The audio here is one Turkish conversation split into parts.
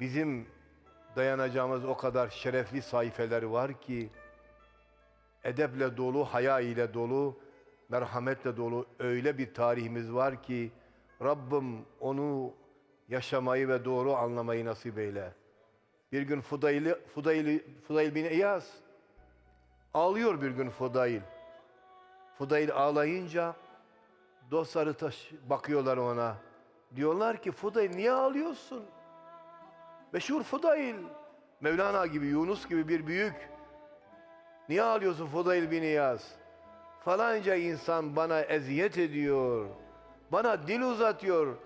Bizim dayanacağımız o kadar şerefli sayfeler var ki edeple dolu, haya ile dolu, merhametle dolu öyle bir tarihimiz var ki Rabbim onu yaşamayı ve doğru anlamayı nasip eyle. Bir gün Fudayl, Fudayl, Fudayl bin İyaz ağlıyor bir gün Fudayl. Fudayl ağlayınca dostları taş, bakıyorlar ona. Diyorlar ki Fudayl niye ağlıyorsun? Meşhur Fudayl. Mevlana gibi, Yunus gibi bir büyük. Niye ağlıyorsun Fudayl bin İyaz? Falanca insan bana eziyet ediyor. Bana dil uzatıyor.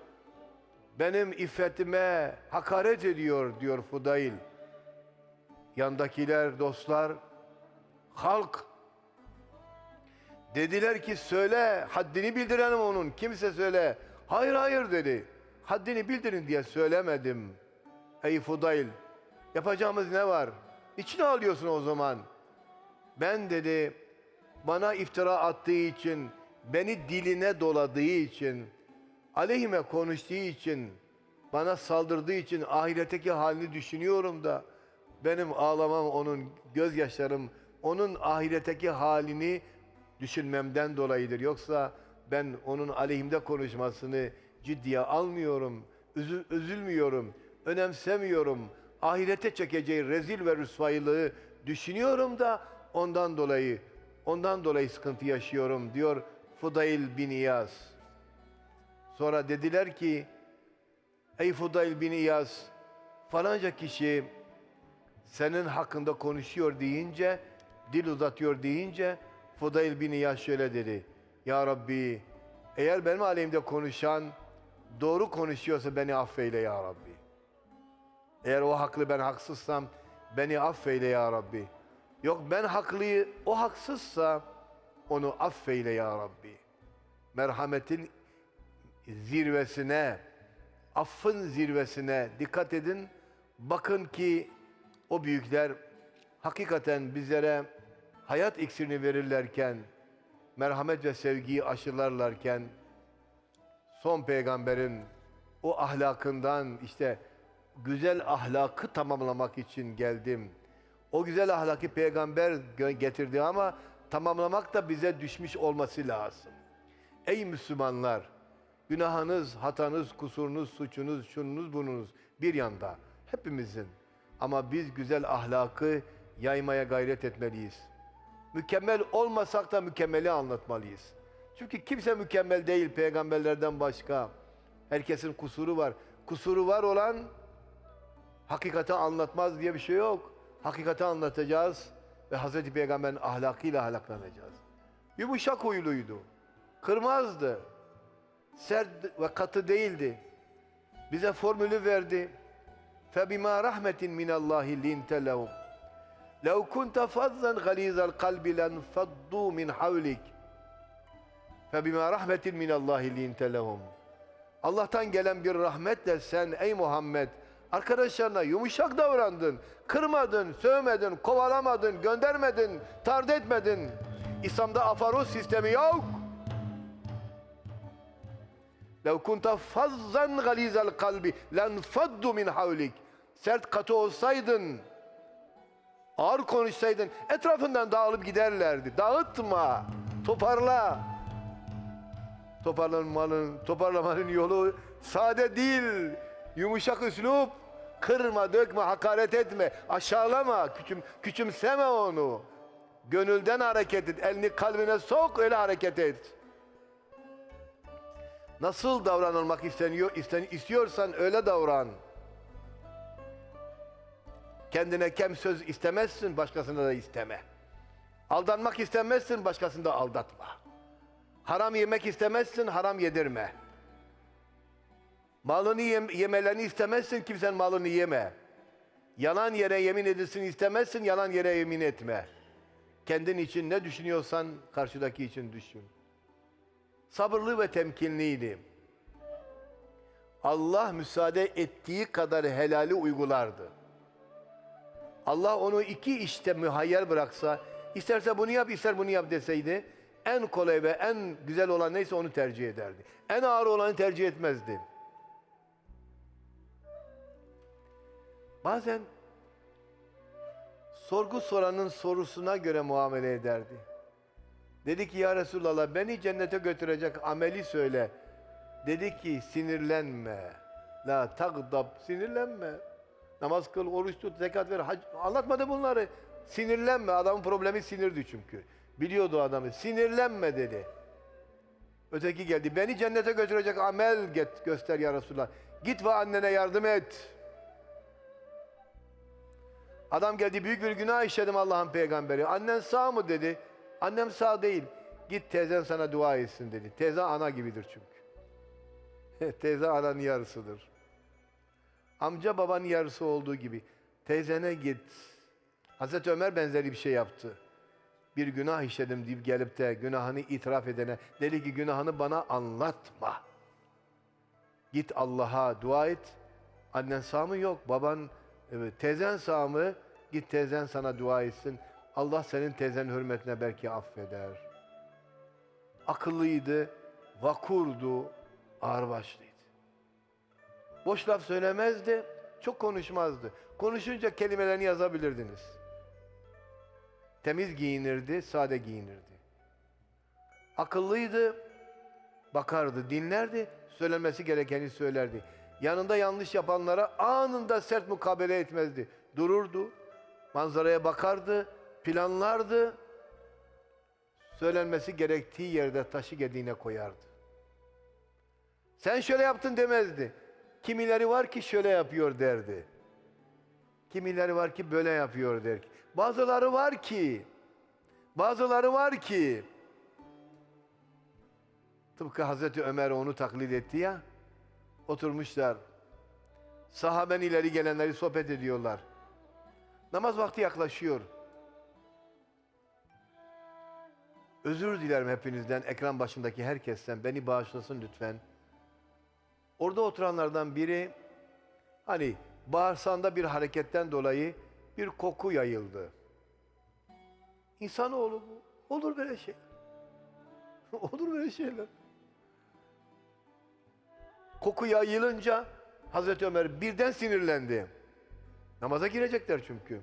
Benim iffetime hakaret ediyor diyor Fudayl. Yandakiler, dostlar, halk dediler ki söyle, haddini bildirelim onun. Kimse söyle. Hayır hayır dedi. Haddini bildirin diye söylemedim. Ey Fudayl, yapacağımız ne var? Niçin ağlıyorsun o zaman? Ben dedi, bana iftira attığı için, beni diline doladığı için, aleyhime konuştuğu için, bana saldırdığı için ahiretteki halini düşünüyorum da benim ağlamam onun gözyaşlarım onun ahiretteki halini düşünmemden dolayıdır. Yoksa ben onun aleyhimde konuşmasını ciddiye almıyorum, üzü- üzülmüyorum, önemsemiyorum. Ahirete çekeceği rezil ve rüsvaylığı düşünüyorum da ondan dolayı ondan dolayı sıkıntı yaşıyorum diyor Fudayl bin İyaz. Sonra dediler ki Ey Fudayl bin İyaz falanca kişi senin hakkında konuşuyor deyince dil uzatıyor deyince Fudayl bin İyaz şöyle dedi. Ya Rabbi eğer benim aleyhimde konuşan doğru konuşuyorsa beni affeyle ya Rabbi. Eğer o haklı ben haksızsam beni affeyle ya Rabbi. Yok ben haklıyı o haksızsa onu affeyle ya Rabbi. Merhametin zirvesine, affın zirvesine dikkat edin. Bakın ki o büyükler hakikaten bizlere hayat iksirini verirlerken, merhamet ve sevgiyi aşılarlarken, son peygamberin o ahlakından işte güzel ahlakı tamamlamak için geldim. O güzel ahlakı peygamber getirdi ama tamamlamak da bize düşmüş olması lazım. Ey Müslümanlar! Günahınız, hatanız, kusurunuz, suçunuz, şununuz, bununuz bir yanda. Hepimizin. Ama biz güzel ahlakı yaymaya gayret etmeliyiz. Mükemmel olmasak da mükemmeli anlatmalıyız. Çünkü kimse mükemmel değil peygamberlerden başka. Herkesin kusuru var. Kusuru var olan hakikati anlatmaz diye bir şey yok. Hakikati anlatacağız ve Hazreti Peygamber'in ahlakıyla ahlaklanacağız. Yumuşak huyluydu. Kırmazdı. Sert ve katı değildi. Bize formülü verdi. فَبِمَا رَحْمَةٍ مِنَ اللّٰهِ لِنْتَ لَهُمْ لَوْ كُنْتَ فَظًّا غَلِيظَ الْقَلْبِ لَانْفَضُّوا مِنْ حَوْلِكَ فَبِمَا رَحْمَةٍ مِنَ اللّٰهِ لِنْتَ لَهُمْ Allah'tan gelen bir rahmetle sen ey Muhammed arkadaşlarına yumuşak davrandın. Kırmadın, sövmedin, kovalamadın, göndermedin, tard etmedin. İslam'da afaruz sistemi yok. لَوْ كُنْتَ فَظًّا غَلِيزَ الْقَلْبِ لَنْفَضُّ مِنْ حَوْلِكَ Sert katı olsaydın, ağır konuşsaydın etrafından dağılıp giderlerdi. Dağıtma, toparla. Toparlanmanın, toparlamanın yolu sade değil. Yumuşak üslup, kırma, dökme, hakaret etme, aşağılama, küçüm, küçümseme onu. Gönülden hareket et, elini kalbine sok, öyle hareket et. Nasıl davranılmak isteniyor, isten, istiyorsan öyle davran. Kendine kem söz istemezsin, başkasına da isteme. Aldanmak istemezsin, başkasını da aldatma. Haram yemek istemezsin, haram yedirme. Malını yem- yemelerini istemezsin, kimsenin malını yeme. Yalan yere yemin edilsin istemezsin, yalan yere yemin etme. Kendin için ne düşünüyorsan karşıdaki için düşün. Sabırlı ve temkinliydi. Allah müsaade ettiği kadar helali uygulardı. Allah onu iki işte mühayyer bıraksa, isterse bunu yap, ister bunu yap deseydi, en kolay ve en güzel olan neyse onu tercih ederdi. En ağır olanı tercih etmezdi. Bazen sorgu soranın sorusuna göre muamele ederdi. Dedi ki ya Resulallah beni cennete götürecek ameli söyle. Dedi ki sinirlenme. La tagdab sinirlenme. Namaz kıl, oruç tut, zekat ver. Hac, anlatmadı bunları. Sinirlenme. Adamın problemi sinirdi çünkü. Biliyordu adamı. Sinirlenme dedi. Öteki geldi. Beni cennete götürecek amel get, göster ya Resulallah. Git ve annene yardım et. Adam geldi büyük bir günah işledim Allah'ın peygamberi. Annen sağ mı dedi. Annem sağ değil. Git teyzen sana dua etsin dedi. Teyze ana gibidir çünkü. teyze ananın yarısıdır. Amca babanın yarısı olduğu gibi. Teyzene git. Hazreti Ömer benzeri bir şey yaptı. Bir günah işledim deyip gelip de günahını itiraf edene dedi ki günahını bana anlatma. Git Allah'a dua et. Annen sağ mı? Yok. Baban, evet, teyzen sağ mı? Git teyzen sana dua etsin. Allah senin teyzenin hürmetine belki affeder. Akıllıydı, vakurdu, ağırbaşlıydı. Boş laf söylemezdi, çok konuşmazdı. Konuşunca kelimelerini yazabilirdiniz. Temiz giyinirdi, sade giyinirdi. Akıllıydı, bakardı, dinlerdi, söylenmesi gerekeni söylerdi. Yanında yanlış yapanlara anında sert mukabele etmezdi. Dururdu, manzaraya bakardı, planlardı, söylenmesi gerektiği yerde taşı gediğine koyardı. Sen şöyle yaptın demezdi. Kimileri var ki şöyle yapıyor derdi. Kimileri var ki böyle yapıyor der. Bazıları var ki, bazıları var ki, tıpkı Hazreti Ömer onu taklit etti ya, oturmuşlar. Sahaben ileri gelenleri sohbet ediyorlar. Namaz vakti yaklaşıyor. Özür dilerim hepinizden, ekran başındaki herkesten. Beni bağışlasın lütfen. Orada oturanlardan biri hani bağırsağında bir hareketten dolayı bir koku yayıldı. İnsanoğlu bu. Olur böyle şeyler. Olur böyle şeyler. Koku yayılınca Hazreti Ömer birden sinirlendi. Namaza girecekler çünkü.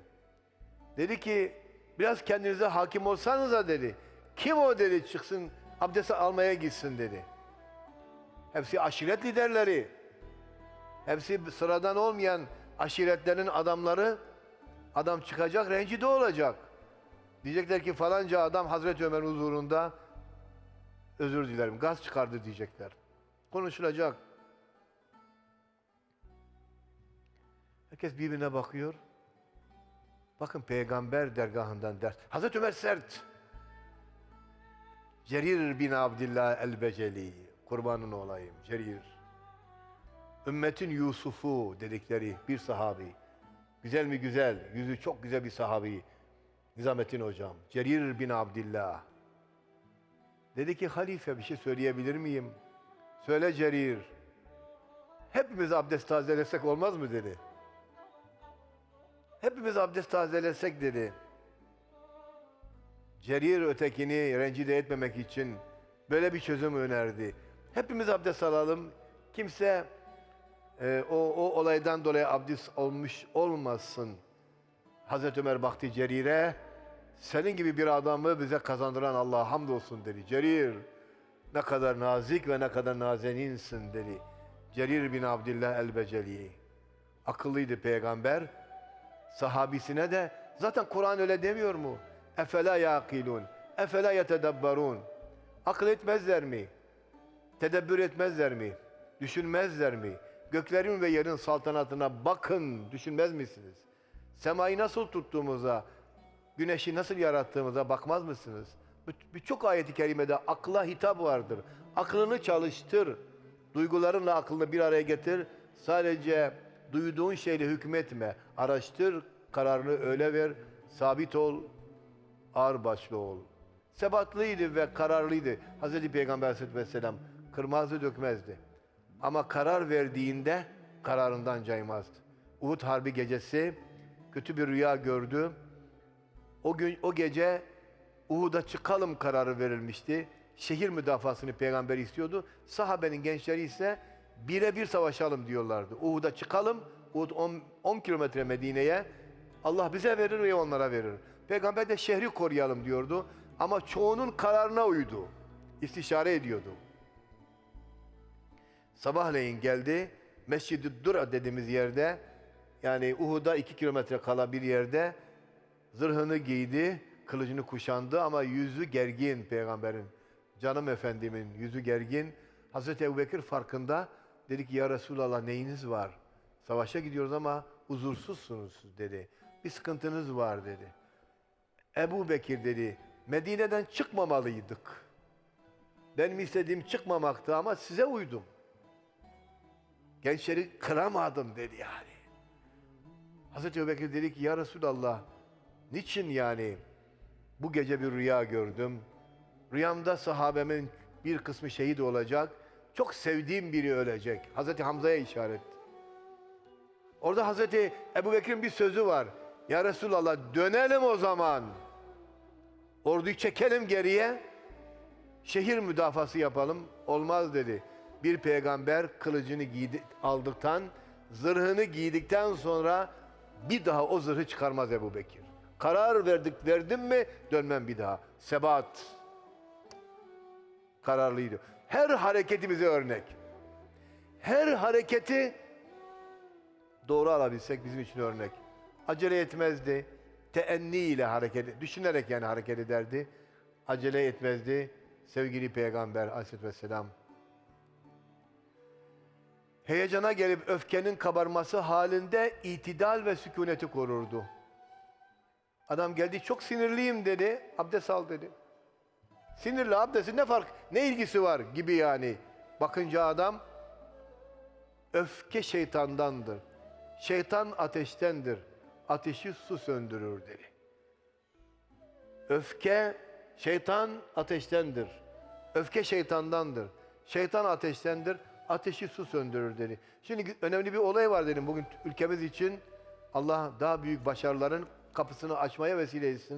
Dedi ki biraz kendinize hakim olsanıza dedi. Kim o dedi çıksın abdest almaya gitsin dedi. Hepsi aşiret liderleri. Hepsi sıradan olmayan aşiretlerin adamları. Adam çıkacak rencide olacak. Diyecekler ki falanca adam Hazreti Ömer'in huzurunda özür dilerim gaz çıkardı diyecekler. Konuşulacak. Herkes birbirine bakıyor. Bakın peygamber dergahından ders. Hazreti Ömer sert. Cerir bin Abdillah el-Beceli. Kurbanın olayım Cerir. Ümmetin Yusuf'u dedikleri bir sahabi. Güzel mi güzel, yüzü çok güzel bir sahabi. Nizamettin hocam. Cerir bin Abdillah. Dedi ki halife bir şey söyleyebilir miyim? Söyle Cerir. Hepimiz abdest tazelesek olmaz mı dedi. Hepimiz abdest tazelesek dedi. Cerir ötekini rencide etmemek için böyle bir çözüm önerdi. Hepimiz abdest alalım. Kimse e, o, o olaydan dolayı abdest olmuş olmasın. Hazreti Ömer baktı Cerir'e. Senin gibi bir adamı bize kazandıran Allah'a hamdolsun dedi. Cerir ne kadar nazik ve ne kadar nazeninsin dedi. Cerir bin Abdillah el-Beceli. Akıllıydı peygamber. Sahabisine de zaten Kur'an öyle demiyor mu? Efela yaqilun. Efela yetedebberun. Akıl etmezler mi? Tedebbür etmezler mi? Düşünmezler mi? Göklerin ve yerin saltanatına bakın, düşünmez misiniz? Semayı nasıl tuttuğumuza, güneşi nasıl yarattığımıza bakmaz mısınız? Bir- Birçok ayeti kerimede akla hitap vardır. Aklını çalıştır. Duygularınla aklını bir araya getir. Sadece duyduğun şeyle hükmetme. Araştır, kararını öyle ver. Sabit ol, ağırbaşlı ol. Sebatlıydı ve kararlıydı. Hazreti Peygamber Aleyhisselatü Vesselam kırmazdı dökmezdi. Ama karar verdiğinde kararından caymazdı. Uhud Harbi gecesi kötü bir rüya gördü. O gün o gece Uhud'a çıkalım kararı verilmişti. Şehir müdafasını peygamber istiyordu. Sahabenin gençleri ise birebir savaşalım diyorlardı. Uhud'a çıkalım, Uhud 10, 10 kilometre Medine'ye. Allah bize verir ve onlara verir. Peygamber de şehri koruyalım diyordu. Ama çoğunun kararına uydu. İstişare ediyordu. Sabahleyin geldi. Mescid-i Dura dediğimiz yerde yani Uhud'a iki kilometre kala bir yerde zırhını giydi, kılıcını kuşandı ama yüzü gergin peygamberin. Canım efendimin yüzü gergin. Hazreti Ebubekir farkında. Dedi ki ya Resulallah neyiniz var? Savaşa gidiyoruz ama huzursuzsunuz dedi. Bir sıkıntınız var dedi. Ebu Bekir dedi Medine'den çıkmamalıydık. Benim istediğim çıkmamaktı ama size uydum. Gençleri kıramadım dedi yani. Hazreti Ebubekir dedi ki ya Resulallah niçin yani bu gece bir rüya gördüm. Rüyamda sahabemin bir kısmı şehit olacak. Çok sevdiğim biri ölecek. Hazreti Hamza'ya işaret. Orada Hazreti Ebubekir'in bir sözü var. Ya Resulallah dönelim o zaman. Orduyu çekelim geriye. Şehir müdafası yapalım. Olmaz dedi. Bir peygamber kılıcını giydi, aldıktan, zırhını giydikten sonra bir daha o zırhı çıkarmaz Ebu Bekir. Karar verdik, verdim mi dönmem bir daha. Sebat. Kararlıydı. Her hareketimize örnek. Her hareketi doğru alabilsek bizim için örnek. Acele etmezdi. Teenni ile hareket, düşünerek yani hareket ederdi. Acele etmezdi. Sevgili Peygamber Aleyhisselatü Vesselam. Heyecana gelip öfkenin kabarması halinde itidal ve sükuneti korurdu. Adam geldi çok sinirliyim dedi. Abdest al dedi. Sinirli abdestin ne fark, ne ilgisi var gibi yani. Bakınca adam öfke şeytandandır. Şeytan ateştendir. Ateşi su söndürür dedi. Öfke şeytan ateştendir. Öfke şeytandandır. Şeytan ateştendir. Ateşi su söndürür dedi. Şimdi önemli bir olay var dedim bugün ülkemiz için. Allah daha büyük başarıların kapısını açmaya vesile etsin.